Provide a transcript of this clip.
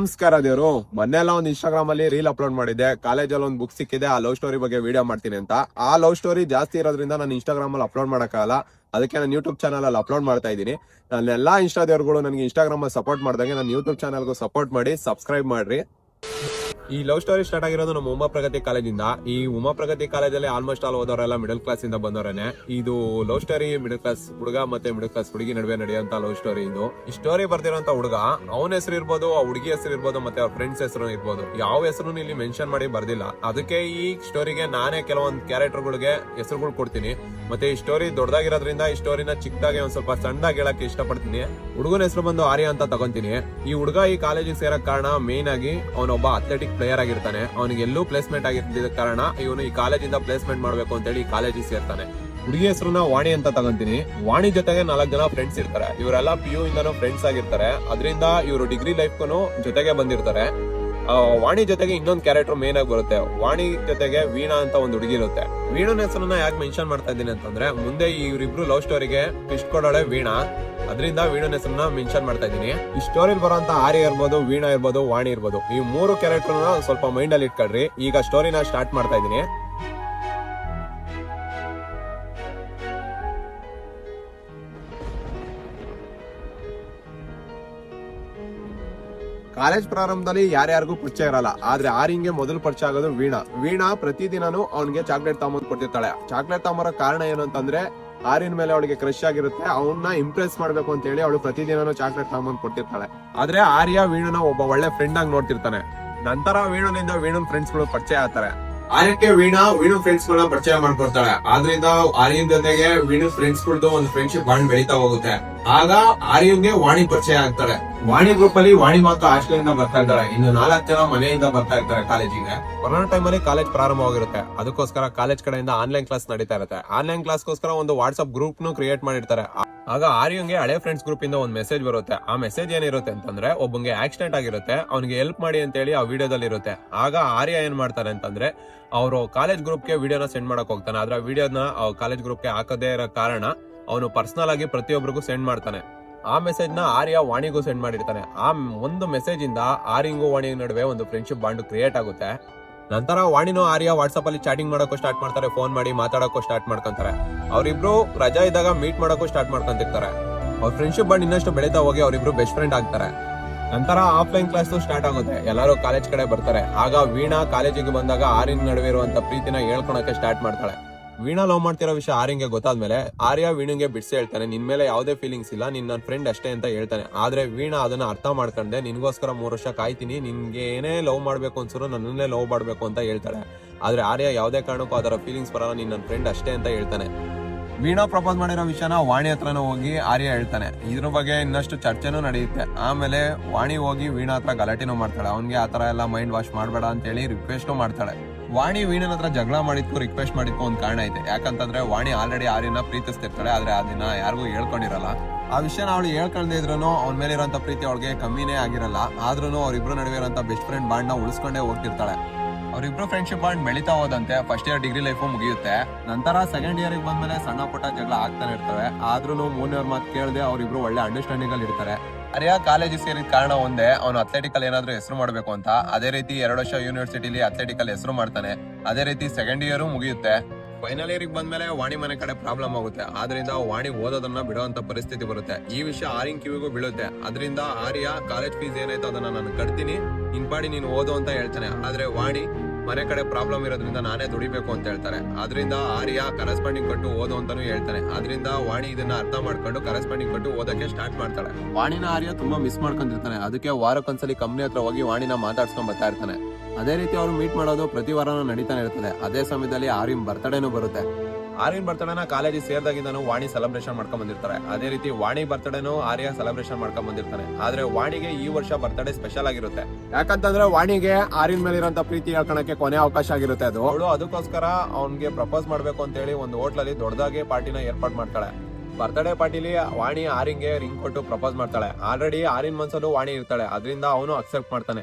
ನಮಸ್ಕಾರ ದೇವರು. ಮೊನ್ನೆಲ್ಲ ಒಂದು ಇನ್ಸ್ಟಾಗ್ರಾಮ್ ಅಲ್ಲಿ ರೀಲ್ ಅಪ್ಲೋಡ್ ಮಾಡಿದ್ದೆ. ಕಾಲೇಜಲ್ಲಿ ಒಂದು ಬುಕ್ ಸಿಕ್ಕಿದೆ. ಆ ಲವ್ ಸ್ಟೋರಿ ಬಗ್ಗೆ ವಿಡಿಯೋ ಮಾಡ್ತೀನಿ ಅಂತ. ಆ ಲವ್ ಸ್ಟೋರಿ ಜಾಸ್ತಿ ಇರೋದ್ರಿಂದ ನಾನು ಇನ್ಸ್ಟಾಗ್ರಾಮ್ ಅಲ್ಲಿ ಅಪ್ಲೋಡ್ ಮಾಡೋಕ್ಕಾಗಲ್ಲ. ಅದಕ್ಕೆ ನಾನು ಯೂಟ್ಯೂಬ್ ಚಾನಲ್ ಅಲ್ಲಿ ಅಪ್ಲೋಡ್ ಮಾಡ್ತಾ ಇದ್ದೀನಿ. ನನ್ನ ಎಲ್ಲಾ ಇನ್ಸ್ಟಾ ದೇವರುಗಳು ನನಗೆ ಇನ್ಸ್ಟಾಗ್ರಾಮ್ ಅಲ್ಲಿ ಸಪೋರ್ಟ್ ಮಾಡಿದಂಗೆ ನಾನು ಯೂಟ್ಯೂಬ್ ಚಾನಲ್ಗೂ ಸಪೋರ್ಟ್ ಮಾಡಿ ಸಬ್ಸ್ಕ್ರೈಬ್ ಮಾಡ್ರಿ. ಈ ಲವ್ ಸ್ಟೋರಿ ಸ್ಟಾರ್ಟ್ ಆಗಿರೋದು ನಮ್ಮ ಉಮಾ ಪ್ರಗತಿ ಕಾಲೇಜಿಂದ. ಈ ಉಮಾ ಪ್ರಗತಿ ಕಾಲೇಜಲ್ಲಿ ಆಲ್ಮೋಸ್ಟ್ ಆಲ್ ಓದೋರೆಲ್ಲ ಮಿಡಲ್ ಕ್ಲಾಸ್ ಇಂದ ಬಂದವರೇನೆ. ಇದು ಲವ್ ಸ್ಟೋರಿ ಮಿಡಲ್ ಕ್ಲಾಸ್ ಹುಡುಗ ಮತ್ತೆ ಮಿಡಲ್ ಕ್ಲಾಸ್ ಹುಡುಗಿ ನಡುವೆ ನಡೆಯುವಂತ ಲವ್ ಸ್ಟೋರಿ ಇದು. ಈ ಸ್ಟೋರಿ ಬರ್ತಿರೋಂತ ಹುಡುಗ, ಅವನ ಹೆಸರು ಇರ್ಬೋದು, ಆ ಹುಡುಗಿ ಹೆಸರು ಇರ್ಬೋದು, ಮತ್ತೆ ಅವ್ರ ಫ್ರೆಂಡ್ಸ್ ಹೆಸರು ಇರ್ಬೋದು. ಯಾವ ಹೆಸರು ಇಲ್ಲಿ ಮೆನ್ಷನ್ ಮಾಡಿ ಬರ್ದಿಲ್ಲ. ಅದಕ್ಕೆ ಈ ಸ್ಟೋರಿಗೆ ನಾನೇ ಕೆಲವೊಂದು ಕ್ಯಾರೆಕ್ಟರ್ಗಳಿಗೆ ಹೆಸರುಗಳು ಕೊಡ್ತೀನಿ. ಮತ್ತೆ ಈ ಸ್ಟೋರಿ ದೊಡ್ಡದಾಗಿರೋದ್ರಿಂದ ಈ ಸ್ಟೋರಿನ ಚಿಕ್ಕದಾಗಿ ಒಂದ್ ಸ್ವಲ್ಪ ಸಣ್ಣದಾಗಿ ಹೇಳಕ್ಕೆ ಇಷ್ಟಪಡ್ತೀನಿ. ಹುಡುಗನ ಹೆಸರು ಬಂದು ಆರ್ಯ ಅಂತ ತಗೊಂತೀನಿ. ಈ ಹುಡುಗ ಈ ಕಾಲೇಜಿಗೆ ಸೇರಕ್ ಕಾರಣ ಮೇನ್ ಆಗಿ ಅವನೊಬ್ಬ ಅಥ್ಲೆಟಿಕ್ ಪ್ಲೇಯರ್ ಆಗಿರ್ತಾನೆ. ಅವನಿಗೆ ಎಲ್ಲೂ ಪ್ಲೇಸ್ಮೆಂಟ್ ಆಗಿರ್ತಿದ್ದ ಕಾರಣ ಇವನು ಈ ಕಾಲೇಜಿಂದ ಪ್ಲೇಸ್ಮೆಂಟ್ ಮಾಡಬೇಕು ಅಂತೇಳಿ ಈ ಕಾಲೇಜಿಗೆ ಸೇರ್ತಾನೆ. ಹುಡುಗಿ ಹೆಸರನ್ನ ವಾಣಿ ಅಂತ ತಗೊಂತೀನಿ. ವಾಣಿ ಜೊತೆಗೆ ನಾಲ್ಕು ಜನ ಫ್ರೆಂಡ್ಸ್ ಇರ್ತಾರೆ. ಇವರೆಲ್ಲ ಪಿ ಯು ಇಂದನೂ ಫ್ರೆಂಡ್ಸ್ ಆಗಿರ್ತಾರೆ. ಅದರಿಂದ ಇವರು ಡಿಗ್ರಿ ಲೈಫ್ಗೂ ಜೊತೆಗೆ ಬಂದಿರ್ತಾರೆ. ವಾಣಿ ಜೊತೆಗೆ ಇನ್ನೊಂದು ಕ್ಯಾರೆಕ್ಟರ್ ಮೇನ್ ಆಗಿ ಬರುತ್ತೆ. ವಾಣಿ ಜೊತೆಗೆ ವೀಣಾ ಅಂತ ಒಂದು ಹುಡುಗಿ ಇರುತ್ತೆ. ವೀಣನ ಹೆಸರನ್ನ ಯಾಕೆ ಮೆನ್ಷನ್ ಮಾಡ್ತಾ ಇದ್ದೀನಿ ಅಂತಂದ್ರೆ, ಮುಂದೆ ಇವರಿಬ್ರು ಲವ್ ಸ್ಟೋರಿಗೆ ಟ್ವಿಸ್ಟ್ ಕೊಡೋಳೆ ವೀಣಾ. ಅದರಿಂದ ವೀಣನ ಹೆಸರನ್ನ ಮೆನ್ಷನ್ ಮಾಡ್ತಾ ಇದ್ದೀನಿ. ಈ ಸ್ಟೋರಿಲಿ ಬರುವಂತ ಆರ್ಯ ಇರ್ಬೋದು, ವೀಣಾ ಇರ್ಬೋದು, ವಾಣಿ ಇರ್ಬೋದು, ಈ ಮೂರು ಕ್ಯಾರೆಕ್ಟರ್ನ ಸ್ವಲ್ಪ ಮೈಂಡ್ ಅಲ್ಲಿ ಇಟ್ಕೊಳ್ರಿ. ಈಗ ಸ್ಟೋರಿನ ಸ್ಟಾರ್ಟ್ ಮಾಡ್ತಾ ಇದ್ದೀನಿ. ಕಾಲೇಜ್ ಪ್ರಾರಂಭದಲ್ಲಿ ಯಾರ್ಯಾರಿಗೂ ಪರಿಚಯ ಇರಲ್ಲ. ಆದ್ರೆ ಆರಿಂಗೆ ಮೊದಲು ಪರಿಚಯ ಆಗೋದು ವೀಣಾ. ವೀಣಾ ಪ್ರತಿದಿನನೂ ಅವನಿಗೆ ಚಾಕ್ಲೇಟ್ ತಗೊಂಡ್ ಕೊಡ್ತಿರ್ತಾಳೆ ಚಾಕ್ಲೇಟ್ ತಗೊಂಬರೋ ಕಾರಣ ಏನು ಅಂತಂದ್ರೆ ಆರಿನ ಮೇಲೆ ಅವಳಿಗೆ ಕ್ರಶ್ ಆಗಿರುತ್ತೆ. ಅವನ್ನ ಇಂಪ್ರೆಸ್ ಮಾಡ್ಬೇಕು ಅಂತ ಹೇಳಿ ಅವಳು ಪ್ರತಿದಿನನೂ ಚಾಕ್ಲೇಟ್ ತಗೊಂಡ್ ಕೊಡ್ತಿರ್ತಾಳೆ ಆದ್ರೆ ಆರ್ಯ ವೀಣನ ಒಬ್ಬ ಒಳ್ಳೆ ಫ್ರೆಂಡ್ ಆಗಿ ನೋಡ್ತಿರ್ತಾನೆ. ನಂತರ ವೀಣನಿಂದ ವೀಣನ್ ಫ್ರೆಂಡ್ಸ್ಗಳು ಪರಿಚಯ ಆಗ್ತಾರೆ. ಆರ್ಯಕ್ಕೆ ವೀಣಾ ವೀಣು ಫ್ರೆಂಡ್ಸ್ ಗಳನ್ನ ಪರಿಚಯ ಮಾಡ್ಕೊಡ್ತಾಳೆ. ಆದ್ರಿಂದ ಆರ್ಯನ್ ಜೊತೆಗೆ ವೀಣು ಫ್ರೆಂಡ್ಸ್ ಗಳದ್ದು ಒಂದು ಫ್ರೆಂಡ್ಶಿಪ್ ಬಾಂಡ್ ಬೆಳೀತಾ ಹೋಗುತ್ತೆ. ಆಗ ಆರ್ಯನ್ಗೆ ವಾಣಿ ಪರಿಚಯ ಆಗ್ತಾಳೆ. ವಾಣಿ ಗ್ರೂಪ್ ಅಲ್ಲಿ ವಾಣಿ ಮಾತು ಹಾಸ್ಟೆಲ್ ಇಂದ ಬರ್ತಾ ಇದ್ದಾರೆ. ಇನ್ನು ನಾಲ್ಕು ಜನ ಮನೆಯಿಂದ ಬರ್ತಾ ಇರ್ತಾರೆ ಕಾಲೇಜಿಗೆ. ಕೊರೋನಾ ಟೈಮ್ ಅಲ್ಲಿ ಕಾಲೇಜ್ ಪ್ರಾರಂಭವಾಗಿರುತ್ತೆ. ಅದಕ್ಕೋಸ್ಕರ ಕಾಲೇಜ್ ಕಡೆಯಿಂದ ಆನ್ಲೈನ್ ಕ್ಲಾಸ್ ನಡೀತಾ ಇರುತ್ತೆ. ಆನ್ಲೈನ್ ಕ್ಲಾಸ್ಗೋಸ್ಕರ ಒಂದು ವಾಟ್ಸ್ಆಪ್ ಗ್ರೂಪ್ ನು ಕ್ರಿಯೇಟ್ ಮಾಡಿರ್ತಾರೆ. ಆಗ ಆರ್ಯಂಗೆ ಹಳೆ ಫ್ರೆಂಡ್ಸ್ ಗ್ರೂಪ್ ಇಂದ ಒಂದು ಮೆಸೇಜ್ ಬರುತ್ತೆ. ಆ ಮೆಸೇಜ್ ಏನಿರುತ್ತೆ ಅಂತಂದ್ರೆ ಒಬ್ಬಂಗೆ ಆಕ್ಸಿಡೆಂಟ್ ಆಗಿರುತ್ತೆ. ಅವನಿಗೆ ಹೆಲ್ಪ್ ಮಾಡಿ ಅಂತ ಹೇಳಿ ಆ ವಿಡಿಯೋದಲ್ಲಿ ಇರುತ್ತೆ ಆಗ ಆರ್ಯ ಏನ್ ಮಾಡ್ತಾರೆ ಅಂತಂದ್ರೆ ಅವರು ಕಾಲೇಜ್ ಗ್ರೂಪ್ಗೆ ವಿಡಿಯೋನ ಸೆಂಡ್ ಮಾಡಕ್ ಹೋಗ್ತಾನೆ. ಆದ್ರೆ ಆ ವಿಡಿಯೋನ ಕಾಲೇಜ್ ಗ್ರೂಪ್ಗೆ ಹಾಕದೇ ಇರೋ ಕಾರಣ ಅವನು ಪರ್ಸನಲ್ ಆಗಿ ಪ್ರತಿಯೊಬ್ಬರಿಗೂ ಸೆಂಡ್ ಮಾಡ್ತಾನೆ. ಆ ಮೆಸೇಜ್ನ ಆರ್ಯ ವಾಣಿಗೂ ಸೆಂಡ್ ಮಾಡಿರ್ತಾನೆ. ಆ ಒಂದು ಮೆಸೇಜ್ ಇಂದ ಆರ್ಯಂಗೂ ವಾಣಿ ನಡುವೆ ಒಂದು ಫ್ರೆಂಡ್ಶಿಪ್ ಬಾಂಡ್ ಕ್ರಿಯೇಟ್ ಆಗುತ್ತೆ. ನಂತರ ವಾಣಿನೂ ಆರ್ಯ ವಾಟ್ಸ್ಆಪ್ ಅಲ್ಲಿ ಚಾಟಿಂಗ್ ಮಾಡೋಕ್ಕೂ ಸ್ಟಾರ್ಟ್ ಮಾಡ್ತಾರೆ ಫೋನ್ ಮಾಡಿ ಮಾತಾಡೋಕ್ಕೂ ಸ್ಟಾರ್ಟ್ ಮಾಡ್ಕೊಂತಾರೆ. ಅವರಿಬ್ರು ರಜಾ ಇದ್ದಾಗ ಮೀಟ್ ಮಾಡೋಕ್ಕೂ ಸ್ಟಾರ್ಟ್ ಮಾಡ್ಕೊಂತಿರ್ತಾರೆ. ಅವ್ರ ಫ್ರೆಂಡ್ಶಿಪ್ ಬಾಂಡ್ ಇನ್ನಷ್ಟು ಬೆಳೀತಾ ಹೋಗಿ ಅವರಿಬ್ರು ಬೆಸ್ಟ್ ಫ್ರೆಂಡ್ ಆಗ್ತಾರೆ. ನಂತರ ಆಫ್ಲೈನ್ ಕ್ಲಾಸ್ ಸ್ಟಾರ್ಟ್ ಆಗುತ್ತೆ. ಎಲ್ಲರೂ ಕಾಲೇಜ್ ಕಡೆ ಬರ್ತಾರೆ. ಆಗ ವೀಣಾ ಕಾಲೇಜಿಗೆ ಬಂದಾಗ ಆರ್ಯನ್ ನಡುವೆ ಇರುವಂತ ಪ್ರೀತಿನ ಹೇಳ್ಕೊಳಕ್ಕೆ ಸ್ಟಾರ್ಟ್ ಮಾಡ್ತಾಳೆ. ವೀಣಾ ಲವ್ ಮಾಡ್ತಿರೋ ವಿಷಯ ಆರ್ಯಂಗೆ ಗೊತ್ತಾದ್ಮೇಲೆ ಆರ್ಯ ವೀಣುಗೆ ಬಿಡಿಸಿ ಹೇಳ್ತಾನೆ, ನಿನ್ ಮೇಲೆ ಯಾವುದೇ ಫೀಲಿಂಗ್ಸ್ ಇಲ್ಲ, ನಿನ್ ನನ್ನ ಫ್ರೆಂಡ್ ಅಷ್ಟೇ ಅಂತ ಹೇಳ್ತಾನೆ. ಆದ್ರೆ ವೀಣಾ ಅದನ್ನ ಅರ್ಥ ಮಾಡ್ಕೊಂಡೆ ನಿನ್ಗೋಸ್ಕರ ಮೂರು ವರ್ಷ ಕಾಯ್ತೀನಿ ನಿನ್ಗೆ ಏನೇ ಲವ್ ಮಾಡ್ಬೇಕು ಅನ್ಸರು ನನ್ನನ್ನೇ ಲವ್ ಮಾಡ್ಬೇಕು ಅಂತ ಹೇಳ್ತಾಳೆ. ಆದ್ರೆ ಆರ್ಯ ಯಾವುದೇ ಕಾರಣಕ್ಕೂ ಅದರ ಫೀಲಿಂಗ್ಸ್ ಬರಲ್ಲ ನಿನ್ನ ಫ್ರೆಂಡ್ ಅಷ್ಟೇ ಅಂತ ಹೇಳ್ತಾನೆ. ವೀಣಾ ಪ್ರಪೋಸ್ ಮಾಡಿರೋ ವಿಷಯನ ವಾಣಿ ಹತ್ರನೂ ಹೋಗಿ ಆರ್ಯ ಹೇಳ್ತಾನೆ. ಇದ್ರ ಬಗ್ಗೆ ಇನ್ನಷ್ಟು ಚರ್ಚೆನೂ ನಡೆಯುತ್ತೆ. ಆಮೇಲೆ ವಾಣಿ ಹೋಗಿ ವೀಣಾ ಹತ್ರ ಗಲಾಟೆನೂ ಮಾಡ್ತಾಳೆ. ಅವನಿಗೆ ಆ ತರ ಎಲ್ಲ ಮೈಂಡ್ ವಾಶ್ ಮಾಡಬೇಡ ಅಂತ ಹೇಳಿ ರಿಕ್ವೆಸ್ಟು ಮಾಡ್ತಾಳೆ. ವಾಣಿ ವೀಣನ ಹತ್ರ ಜಗಳ ಮಾಡಿದ್ಕು ರಿಕ್ವೆಸ್ಟ್ ಮಾಡಿದ್ಕು ಒಂದ್ ಕಾರಣ ಐತೆ. ಯಾಕಂತಂದ್ರೆ ವಾಣಿ ಆಲ್ರೆಡಿ ಆರ್ಯನ ಪ್ರೀತಿಸ್ತಿರ್ತಾಳೆ, ಆದ್ರೆ ಅದನ್ನ ಯಾರಿಗೂ ಹೇಳ್ಕೊಂಡಿರಲ್ಲ. ಆ ವಿಷಯನ ಅವಳು ಹೇಳ್ಕೊಂಡೇ ಇದ್ರು ಅವ್ನ ಮೇಲೆ ಇರೋಂಥ ಪ್ರೀತಿ ಅವಳಿಗೆ ಕಮ್ಮಿನೇ ಆಗಿರಲ್ಲ. ಆದ್ರೂ ಅವ್ರಿಬ್ರು ನಡುವೆ ಇರೋಂಥ ಬೆಸ್ಟ್ ಫ್ರೆಂಡ್ ಬಾಂಡ್ನ ಉಳಿಸ್ಕೊಂಡೇ ಹೋಗ್ತಿರ್ತಾಳೆ. ಅವರಿಬ್ರು ಫ್ರೆಂಡ್ಶಿಪ್ ಬಾಂಡ್ ಬೆಳೀತಾ ಹೋದಂತೆ ಫಸ್ಟ್ ಇಯರ್ ಡಿಗ್ರಿ ಲೈಫು ಮುಗಿಯುತ್ತೆ. ನಂತರ ಸೆಕೆಂಡ್ ಇಯರ್ ಬಂದ್ಮೇಲೆ ಸಣ್ಣ ಪುಟ್ಟ ಜಗಳ ಆಗ್ತಾನೆ ಇರ್ತವೆ. ಆದ್ರೂ ಮೂರನೇ ಮಾತು ಕೇಳದೆ ಅವರಿಬ್ರು ಒಳ್ಳೆ ಅಂಡರ್ಸ್ಟ್ಯಾಂಡಿಂಗ್ ಅಲ್ಲಿ ಇರ್ತಾರೆ ಅರಿಯಾ ಕಾಲೇಜ್ ಸೇರಿದ ಕಾರಣ ಒಂದೇ, ಅವನು ಅಥ್ಲೆಟಿಕಲ್ ಏನಾದ್ರೂ ಹೆಸರು ಮಾಡಬೇಕು ಅಂತ. ಅದೇ ರೀತಿ ಎರಡು ವರ್ಷ ಯೂನಿವರ್ಸಿಟಿಲಿ ಅಥ್ಲೆಟಿಕಲ್ ಹೆಸರು ಮಾಡ್ತಾನೆ. ಅದೇ ರೀತಿ ಸೆಕೆಂಡ್ ಇಯರ್ ಮುಗಿಯುತ್ತೆ. ಫೈನಲ್ ಇಯರ್ ಬಂದ್ಮೇಲೆ ವಾಣಿ ಮನೆ ಕಡೆ ಪ್ರಾಬ್ಲಮ್ ಆಗುತ್ತೆ. ಆದ್ರಿಂದ ವಾಣಿ ಓದೋದನ್ನ ಬಿಡುವಂತ ಪರಿಸ್ಥಿತಿ ಬರುತ್ತೆ. ಈ ವಿಷಯ ಆರ್ಯನ್ ಕಿವಿಗೂ ಬೀಳುತ್ತೆ. ಅದರಿಂದ ಆರ್ಯ ಕಾಲೇಜ್ ಫೀಸ್ ಏನಾಯ್ತು ಅದನ್ನ ನಾನು ಕಟ್ತೀನಿ. ನಿನ್ ಪಾಡಿ ನೀನು ಓದು ಅಂತ ಹೇಳ್ತಾನೆ. ಆದ್ರೆ ವಾಣಿ, ಮನೆ ಕಡೆ ಪ್ರಾಬ್ಲಮ್ ಇರೋದ್ರಿಂದ ನಾನೇ ದುಡಿಬೇಕು ಅಂತ ಹೇಳ್ತಾರೆ. ಆದ್ರಿಂದ ಆರ್ಯ ಕರೆಸ್ಪಾಂಡಿಂಗ್ ಕೊಟ್ಟು ಓದು ಅಂತಾನು ಹೇಳ್ತಾನೆ. ಅದರಿಂದ ವಾಣಿ ಇದನ್ನ ಅರ್ಥ ಮಾಡ್ಕೊಂಡು ಕರೆಸ್ಪಾಂಡಿಂಗ್ ಕೊಟ್ಟು ಓದಕ್ಕೆ ಸ್ಟಾರ್ಟ್ ಮಾಡ್ತಾಳೆ. ವಾಣಿನ ಆರ್ಯ ತುಂಬಾ ಮಿಸ್ ಮಾಡ್ಕೊಂಡಿರ್ತಾನೆ. ಅದಕ್ಕೆ ವಾರಕ್ಕೊಂದ್ಸಲಿ ಕಂಪ್ನಿ ಹತ್ರ ಹೋಗಿ ವಾಣಿನ ಮಾತಾಡ್ಸ್ಕೊಂಡ್ ಬರ್ತಾ ಇರ್ತಾನೆ. ಅದೇ ರೀತಿ ಅವ್ರು ಮೀಟ್ ಮಾಡೋದು ಪ್ರತಿ ವಾರನೂ ನಡೀತಾನೆ ಇರ್ತದೆ. ಅದೇ ಸಮಯದಲ್ಲಿ ಆರ್ಯನ್ ಬರ್ತಡೇನು ಬರುತ್ತೆ. ಆರ್ಯನ್ ಬರ್ತಡೇನ ಕಾಲೇಜಿಗೆ ಸೇರಿದಾಗಿಂದನು ವಾಣಿ ಸೆಲೆಬ್ರೇಷನ್ ಮಾಡ್ಕೊಂಡ್ ಬಂದಿರ್ತಾರೆ. ಅದೇ ರೀತಿ ವಾಣಿ ಬರ್ತಡೇನು ಆರ್ಯ ಸೆಲೆಬ್ರೇಷನ್ ಮಾಡ್ಕೊಂಡ್ ಬಂದಿರ್ತಾನೆ. ಆದ್ರೆ ವಾಣಿಗೆ ಈ ವರ್ಷ ಬರ್ತಡೇ ಸ್ಪೆಷಲ್ ಆಗಿರುತ್ತೆ. ಯಾಕಂತಂದ್ರೆ ವಾಣಿಗೆ ಆರ್ಯನ್ ಮೇಲೆ ಇರೋಂತ ಪ್ರೀತಿ ಹೇಳ್ಕೊಳಕ್ಕೆ ಕೊನೆ ಅವಕಾಶ ಆಗಿರುತ್ತೆ ಅದು. ಅವಳು ಅದಕ್ಕೋಸ್ಕರ ಅವ್ನಿಗೆ ಪ್ರಪೋಸ್ ಮಾಡ್ಬೇಕು ಅಂತ ಹೇಳಿ ಒಂದು ಹೋಟ್ಲಲ್ಲಿ ದೊಡ್ಡದಾಗಿ ಪಾರ್ಟಿನ ಏರ್ಪಾಟ್ ಮಾಡ್ತಾಳೆ. ಬರ್ತ್ಡೇ ಪಾರ್ಟಿಲಿ ವಾಣಿ ಆರಿಂಗೆ ರಿಂಗ್ ಕೊಟ್ಟು ಪ್ರಪೋಸ್ ಮಾಡ್ತಾಳೆ. ಆಲ್ರೆಡಿ ಆರಿನ್ ಮನ್ಸಲ್ಲೂ ವಾಣಿ ಇರ್ತಾಳೆ. ಅದರಿಂದ ಅವನು ಅಕ್ಸೆಪ್ಟ್ ಮಾಡ್ತಾನೆ.